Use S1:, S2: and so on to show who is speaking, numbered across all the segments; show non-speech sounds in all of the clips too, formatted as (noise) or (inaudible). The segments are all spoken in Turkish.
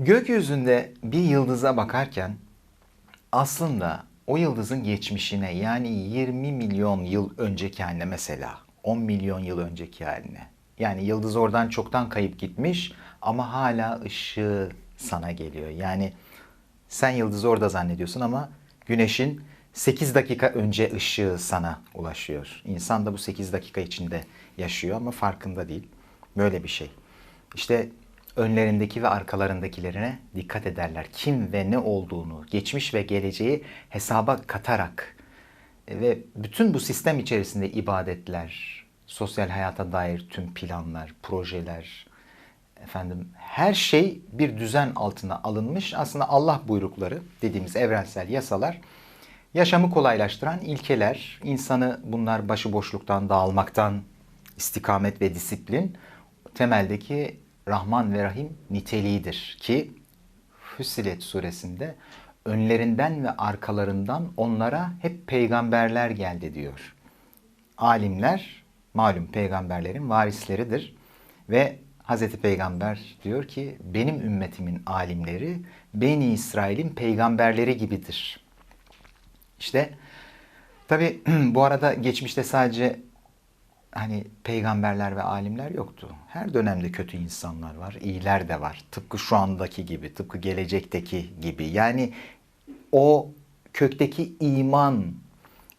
S1: Gökyüzünde bir yıldıza bakarken aslında o yıldızın geçmişine yani 20 milyon yıl önceki haline mesela 10 milyon yıl önceki haline. Yani yıldız oradan çoktan kayıp gitmiş ama hala ışığı sana geliyor. Yani sen yıldızı orada zannediyorsun ama güneşin 8 dakika önce ışığı sana ulaşıyor. İnsan da bu 8 dakika içinde yaşıyor ama farkında değil. Böyle bir şey. İşte önlerindeki ve arkalarındakilerine dikkat ederler. Kim ve ne olduğunu, geçmiş ve geleceği hesaba katarak e, ve bütün bu sistem içerisinde ibadetler, sosyal hayata dair tüm planlar, projeler, efendim her şey bir düzen altına alınmış. Aslında Allah buyrukları dediğimiz evrensel yasalar yaşamı kolaylaştıran ilkeler. İnsanı bunlar başıboşluktan, dağılmaktan, istikamet ve disiplin temeldeki Rahman ve Rahim niteliğidir ki Füssilet suresinde önlerinden ve arkalarından onlara hep peygamberler geldi diyor. Alimler malum peygamberlerin varisleridir ve Hazreti Peygamber diyor ki benim ümmetimin alimleri Beni İsrail'in peygamberleri gibidir. İşte tabi (clears throat) bu arada geçmişte sadece hani peygamberler ve alimler yoktu. Her dönemde kötü insanlar var, iyiler de var. Tıpkı şu andaki gibi, tıpkı gelecekteki gibi. Yani o kökteki iman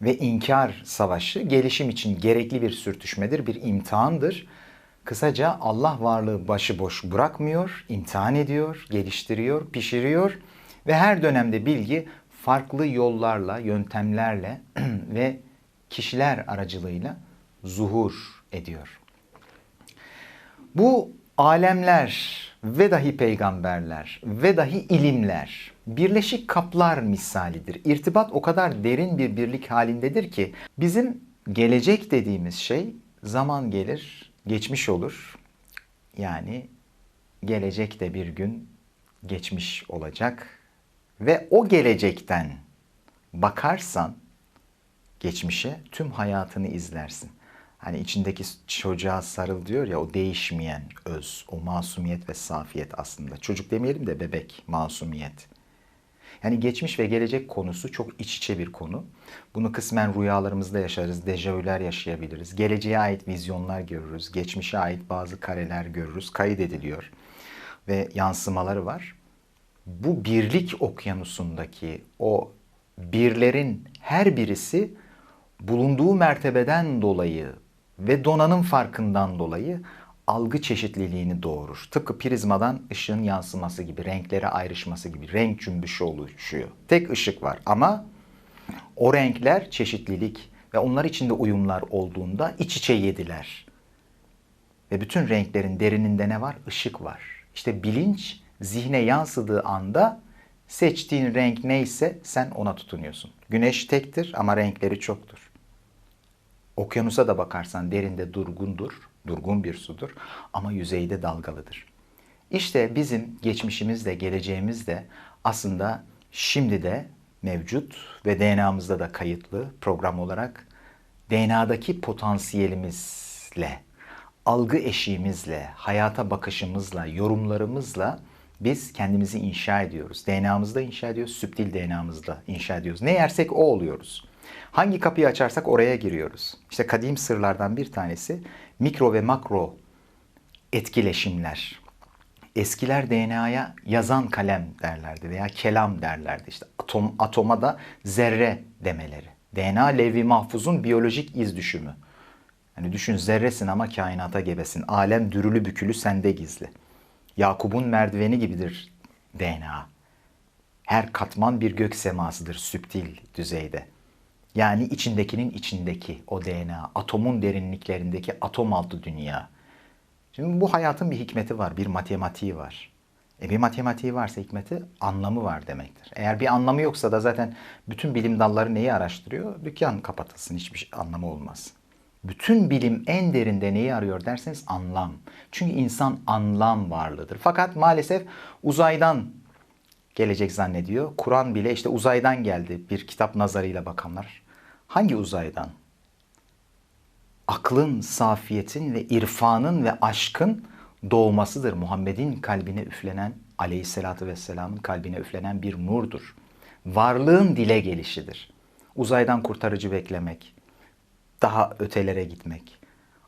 S1: ve inkar savaşı gelişim için gerekli bir sürtüşmedir, bir imtihandır. Kısaca Allah varlığı başıboş bırakmıyor, imtihan ediyor, geliştiriyor, pişiriyor ve her dönemde bilgi farklı yollarla, yöntemlerle (clears throat) ve kişiler aracılığıyla zuhur ediyor. Bu alemler ve dahi peygamberler ve dahi ilimler birleşik kaplar misalidir. İrtibat o kadar derin bir birlik halindedir ki bizim gelecek dediğimiz şey zaman gelir, geçmiş olur. Yani gelecek de bir gün geçmiş olacak ve o gelecekten bakarsan geçmişe tüm hayatını izlersin. Hani içindeki çocuğa sarıl diyor ya o değişmeyen öz, o masumiyet ve safiyet aslında. Çocuk demeyelim de bebek, masumiyet. Yani geçmiş ve gelecek konusu çok iç içe bir konu. Bunu kısmen rüyalarımızda yaşarız, dejavüler yaşayabiliriz. Geleceğe ait vizyonlar görürüz, geçmişe ait bazı kareler görürüz, kaydediliyor ve yansımaları var. Bu birlik okyanusundaki o birlerin her birisi bulunduğu mertebeden dolayı ve donanım farkından dolayı algı çeşitliliğini doğurur. Tıpkı prizmadan ışığın yansıması gibi, renklere ayrışması gibi renk cümbüşü oluşuyor. Tek ışık var ama o renkler çeşitlilik ve onlar içinde uyumlar olduğunda iç içe yediler. Ve bütün renklerin derininde ne var? Işık var. İşte bilinç zihne yansıdığı anda seçtiğin renk neyse sen ona tutunuyorsun. Güneş tektir ama renkleri çoktur. Okyanusa da bakarsan derinde durgundur, durgun bir sudur ama yüzeyde dalgalıdır. İşte bizim geçmişimiz de geleceğimiz de aslında şimdi de mevcut ve DNA'mızda da kayıtlı program olarak DNA'daki potansiyelimizle, algı eşiğimizle, hayata bakışımızla, yorumlarımızla biz kendimizi inşa ediyoruz. DNA'mızda inşa ediyoruz, süptil DNA'mızda inşa ediyoruz. Ne yersek o oluyoruz. Hangi kapıyı açarsak oraya giriyoruz. İşte kadim sırlardan bir tanesi mikro ve makro etkileşimler. Eskiler DNA'ya yazan kalem derlerdi veya kelam derlerdi. İşte atom, atoma da zerre demeleri. DNA levh-i mahfuzun biyolojik iz düşümü. Yani düşün zerresin ama kainata gebesin. Alem dürülü bükülü sende gizli. Yakup'un merdiveni gibidir DNA. Her katman bir gök semasıdır süptil düzeyde. Yani içindekinin içindeki o DNA, atomun derinliklerindeki atom altı dünya. Şimdi bu hayatın bir hikmeti var, bir matematiği var. E bir matematiği varsa hikmeti anlamı var demektir. Eğer bir anlamı yoksa da zaten bütün bilim dalları neyi araştırıyor? Dükkan kapatılsın hiçbir şey, anlamı olmaz. Bütün bilim en derinde neyi arıyor derseniz anlam. Çünkü insan anlam varlığıdır. Fakat maalesef uzaydan gelecek zannediyor. Kur'an bile işte uzaydan geldi bir kitap nazarıyla bakanlar. Hangi uzaydan? Aklın, safiyetin ve irfanın ve aşkın doğmasıdır. Muhammed'in kalbine üflenen Aleyhisselatü Vesselam'ın kalbine üflenen bir nurdur. Varlığın dile gelişidir. Uzaydan kurtarıcı beklemek, daha ötelere gitmek.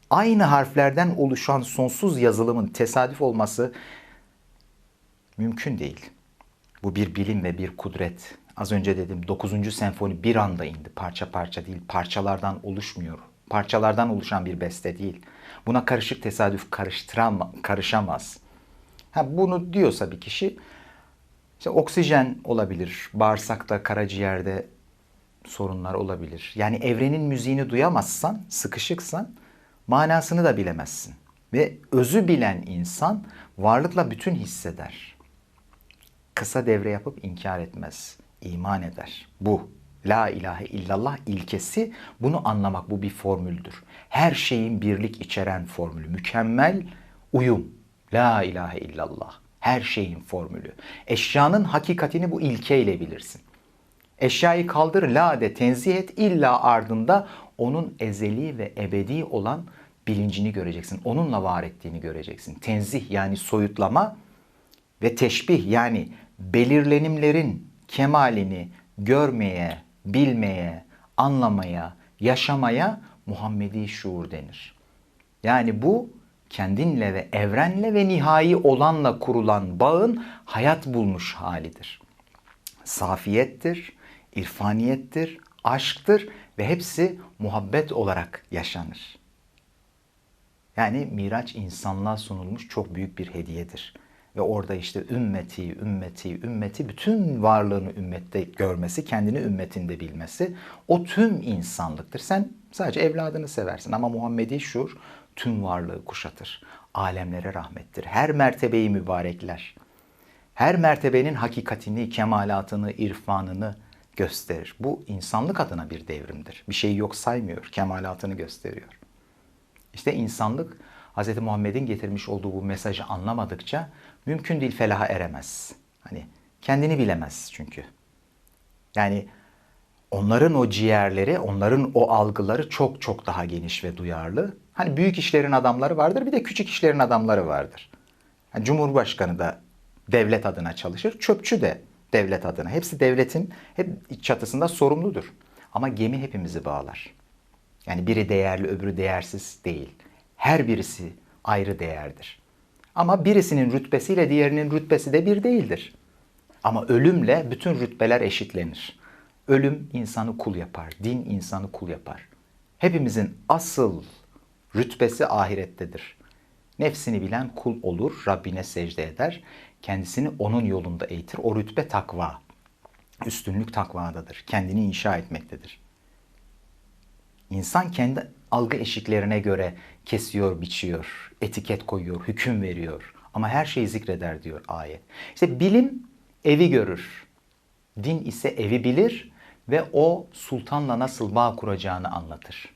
S1: Aynı harflerden oluşan sonsuz yazılımın tesadüf olması mümkün değil. Bu bir bilim ve bir kudret. Az önce dedim 9. senfoni bir anda indi. Parça parça değil, parçalardan oluşmuyor. Parçalardan oluşan bir beste değil. Buna karışık tesadüf karıştıramaz, karışamaz. Ha, bunu diyorsa bir kişi işte oksijen olabilir, bağırsakta, karaciğerde sorunlar olabilir. Yani evrenin müziğini duyamazsan, sıkışıksan manasını da bilemezsin. Ve özü bilen insan varlıkla bütün hisseder. Kısa devre yapıp inkar etmez, iman eder. Bu La ilahe illallah ilkesi bunu anlamak bu bir formüldür. Her şeyin birlik içeren formülü, mükemmel uyum. La ilahe illallah. Her şeyin formülü. Eşyanın hakikatini bu ilkeyle bilirsin. Eşyayı kaldır, la de tenzih et, illa ardında onun ezeli ve ebedi olan bilincini göreceksin. Onunla var ettiğini göreceksin. Tenzih yani soyutlama ve teşbih yani belirlenimlerin kemalini görmeye, bilmeye, anlamaya, yaşamaya Muhammedi şuur denir. Yani bu kendinle ve evrenle ve nihai olanla kurulan bağın hayat bulmuş halidir. Safiyettir, irfaniyettir, aşktır ve hepsi muhabbet olarak yaşanır. Yani Miraç insanlığa sunulmuş çok büyük bir hediyedir. Ve orada işte ümmeti, ümmeti, ümmeti bütün varlığını ümmette görmesi, kendini ümmetinde bilmesi o tüm insanlıktır. Sen sadece evladını seversin ama Muhammedi şuur tüm varlığı kuşatır. Alemlere rahmettir. Her mertebeyi mübarekler. Her mertebenin hakikatini, kemalatını, irfanını gösterir. Bu insanlık adına bir devrimdir. Bir şey yok saymıyor, kemalatını gösteriyor. İşte insanlık Hz. Muhammed'in getirmiş olduğu bu mesajı anlamadıkça mümkün değil felaha eremez. Hani kendini bilemez çünkü. Yani onların o ciğerleri, onların o algıları çok çok daha geniş ve duyarlı. Hani büyük işlerin adamları vardır, bir de küçük işlerin adamları vardır. Yani Cumhurbaşkanı da devlet adına çalışır, çöpçü de devlet adına. Hepsi devletin hep çatısında sorumludur. Ama gemi hepimizi bağlar. Yani biri değerli, öbürü değersiz değil. Her birisi ayrı değerdir. Ama birisinin rütbesiyle diğerinin rütbesi de bir değildir. Ama ölümle bütün rütbeler eşitlenir. Ölüm insanı kul yapar, din insanı kul yapar. Hepimizin asıl rütbesi ahirettedir. Nefsini bilen kul olur, Rabbine secde eder, kendisini onun yolunda eğitir. O rütbe takva. Üstünlük takvadadır. Kendini inşa etmektedir. İnsan kendi algı eşiklerine göre kesiyor, biçiyor, etiket koyuyor, hüküm veriyor. Ama her şeyi zikreder diyor ayet. İşte bilim evi görür. Din ise evi bilir ve o sultanla nasıl bağ kuracağını anlatır.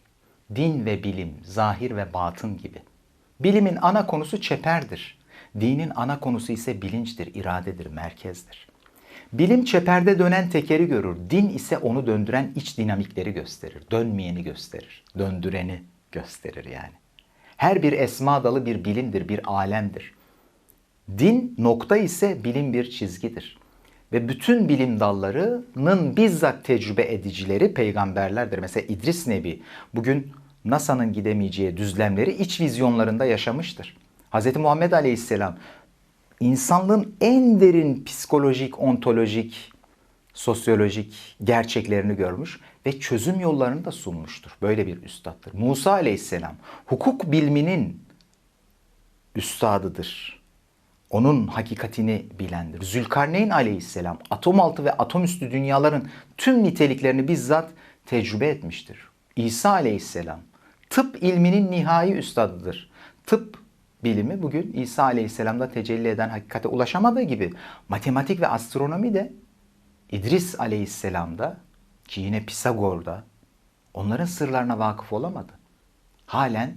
S1: Din ve bilim, zahir ve batın gibi. Bilimin ana konusu çeperdir. Dinin ana konusu ise bilinçtir, iradedir, merkezdir. Bilim çeperde dönen tekeri görür. Din ise onu döndüren iç dinamikleri gösterir. Dönmeyeni gösterir. Döndüreni gösterir yani. Her bir esma dalı bir bilimdir, bir alemdir. Din nokta ise bilim bir çizgidir. Ve bütün bilim dallarının bizzat tecrübe edicileri peygamberlerdir. Mesela İdris Nebi bugün NASA'nın gidemeyeceği düzlemleri iç vizyonlarında yaşamıştır. Hz. Muhammed Aleyhisselam insanlığın en derin psikolojik, ontolojik, sosyolojik gerçeklerini görmüş ve çözüm yollarını da sunmuştur. Böyle bir üstattır. Musa aleyhisselam hukuk bilminin üstadıdır. Onun hakikatini bilendir. Zülkarneyn aleyhisselam atom altı ve atom üstü dünyaların tüm niteliklerini bizzat tecrübe etmiştir. İsa aleyhisselam tıp ilminin nihai üstadıdır. Tıp bilimi bugün İsa Aleyhisselam'da tecelli eden hakikate ulaşamadığı gibi matematik ve astronomi de İdris Aleyhisselam'da ki yine Pisagor'da onların sırlarına vakıf olamadı. Halen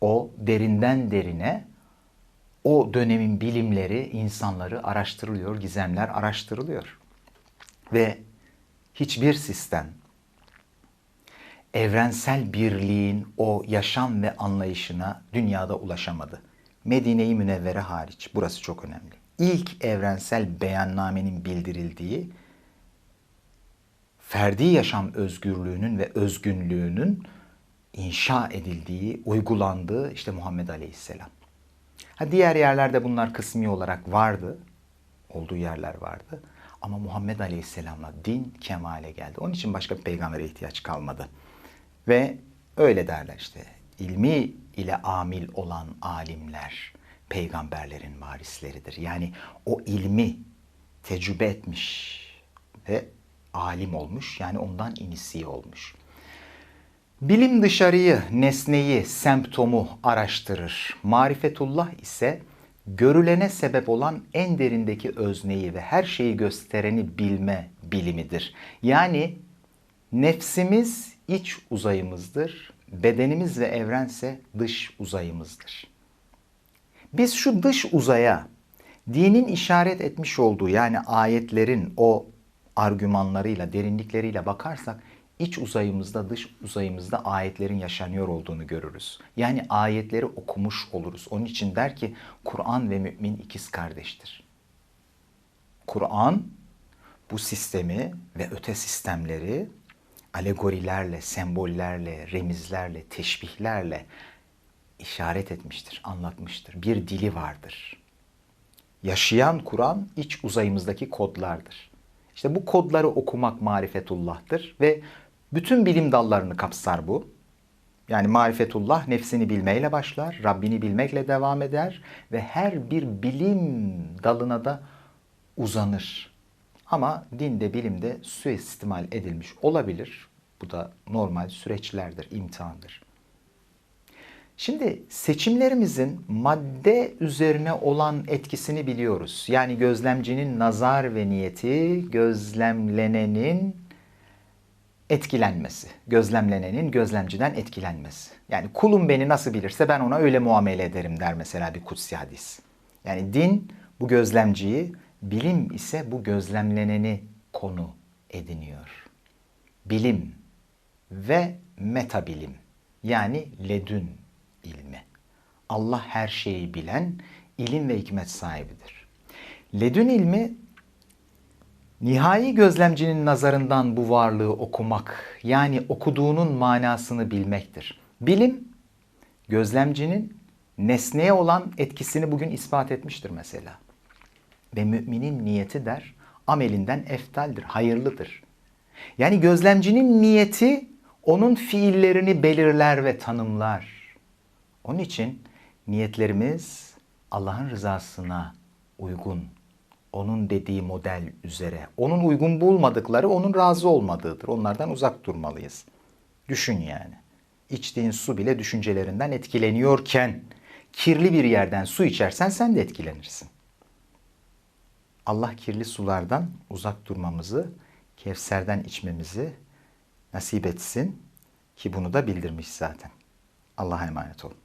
S1: o derinden derine o dönemin bilimleri, insanları araştırılıyor, gizemler araştırılıyor. Ve hiçbir sistem evrensel birliğin o yaşam ve anlayışına dünyada ulaşamadı. Medine-i Münevvere hariç. Burası çok önemli. İlk evrensel beyannamenin bildirildiği ferdi yaşam özgürlüğünün ve özgünlüğünün inşa edildiği, uygulandığı işte Muhammed Aleyhisselam. Ha diğer yerlerde bunlar kısmi olarak vardı. Olduğu yerler vardı. Ama Muhammed Aleyhisselam'la din kemale geldi. Onun için başka bir peygambere ihtiyaç kalmadı. Ve öyle derler işte. ilmi ile amil olan alimler peygamberlerin varisleridir. Yani o ilmi tecrübe etmiş ve alim olmuş. Yani ondan inisiye olmuş. Bilim dışarıyı, nesneyi, semptomu araştırır. Marifetullah ise görülene sebep olan en derindeki özneyi ve her şeyi göstereni bilme bilimidir. Yani nefsimiz iç uzayımızdır, bedenimiz ve evrense dış uzayımızdır. Biz şu dış uzaya dinin işaret etmiş olduğu yani ayetlerin o argümanlarıyla, derinlikleriyle bakarsak iç uzayımızda, dış uzayımızda ayetlerin yaşanıyor olduğunu görürüz. Yani ayetleri okumuş oluruz. Onun için der ki Kur'an ve mümin ikiz kardeştir. Kur'an bu sistemi ve öte sistemleri alegorilerle, sembollerle, remizlerle, teşbihlerle işaret etmiştir, anlatmıştır. Bir dili vardır. Yaşayan Kur'an iç uzayımızdaki kodlardır. İşte bu kodları okumak marifetullah'tır ve bütün bilim dallarını kapsar bu. Yani marifetullah nefsini bilmeyle başlar, Rabbini bilmekle devam eder ve her bir bilim dalına da uzanır. Ama dinde, bilimde suistimal edilmiş olabilir. Bu da normal süreçlerdir, imtihandır. Şimdi seçimlerimizin madde üzerine olan etkisini biliyoruz. Yani gözlemcinin nazar ve niyeti, gözlemlenenin etkilenmesi. Gözlemlenenin gözlemciden etkilenmesi. Yani kulum beni nasıl bilirse ben ona öyle muamele ederim der mesela bir kutsi hadis. Yani din bu gözlemciyi, bilim ise bu gözlemleneni konu ediniyor. Bilim ve metabilim yani ledün ilmi. Allah her şeyi bilen, ilim ve hikmet sahibidir. Ledün ilmi nihai gözlemcinin nazarından bu varlığı okumak, yani okuduğunun manasını bilmektir. Bilim, gözlemcinin nesneye olan etkisini bugün ispat etmiştir mesela. Ve müminin niyeti der, amelinden eftaldir, hayırlıdır. Yani gözlemcinin niyeti onun fiillerini belirler ve tanımlar. Onun için niyetlerimiz Allah'ın rızasına uygun, onun dediği model üzere, onun uygun bulmadıkları onun razı olmadığıdır. Onlardan uzak durmalıyız. Düşün yani. İçtiğin su bile düşüncelerinden etkileniyorken kirli bir yerden su içersen sen de etkilenirsin. Allah kirli sulardan uzak durmamızı, Kevser'den içmemizi nasip etsin ki bunu da bildirmiş zaten. Allah'a emanet olun.